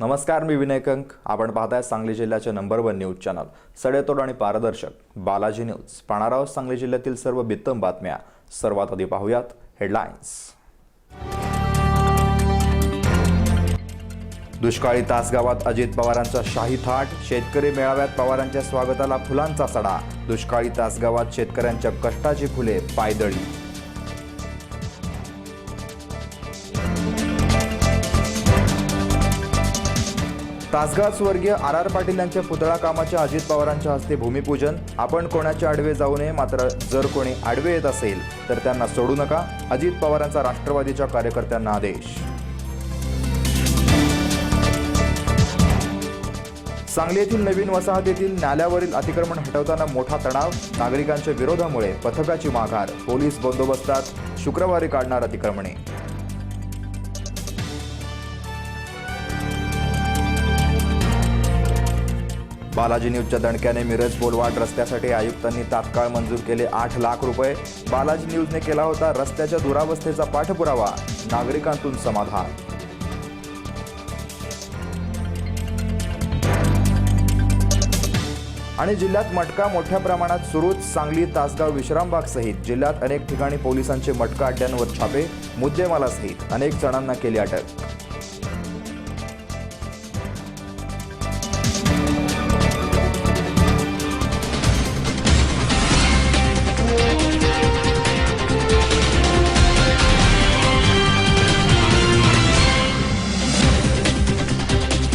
नमस्कार मी विनय कंक. आपण पाहताय सांगली जिल्ह्याचे नंबर वन न्यूज चॅनल सडेतोड आणि पारदर्शक. बालाजी न्यूज पाहणार आहोत सांगली जिल्ह्यातील सर्व बित्तम बातम्या. सर्वात आधी पाहूयात हेडलाईन्स दुष्काळी तासगावात अजित पवारांचा शाही थाट. शेतकरी मेळाव्यात पवारांच्या स्वागताला फुलांचा सडा. दुष्काळी तासगावात शेतकऱ्यांच्या कष्टाची फुले पायदळी. तासगाव स्वर्गीय आर आर पाटील यांच्या पुतळा कामाच्या अजित पवारांच्या हस्ते भूमिपूजन. आपण कोणाचे आडवे जाऊ नये मात्र जर कोणी आडवे येत असेल तर त्यांना सोडू नका. अजित पवारांचा राष्ट्रवादीच्या कार्यकर्त्यांना आदेश. सांगली येथील नवीन वसाहतीतील नाल्यावरील अतिक्रमण हटवताना मोठा तणाव. नागरिकांच्या विरोधामुळे पथकाची माघार. पोलीस बंदोबस्तात शुक्रवारी काढणार अतिक्रमणे. बालाजी न्यूजच्या दणक्याने मिरज बोलवाड रस्त्यासाठी आयुक्तांनी तात्काळ मंजूर केले आठ लाख रुपये. बालाजी न्यूजने केला होता रस्त्याच्या दुरावस्थेचा पाठपुरावा. नागरिकांतून समाधान. आणि जिल्ह्यात मटका मोठ्या प्रमाणात सुरूच सांगली तासगाव विश्रामबाग सहित जिल्ह्यात अनेक ठिकाणी पोलिसांचे मटका अड्ड्यांवर छापे मुद्देमालासहित अनेक जणांना केली अटक.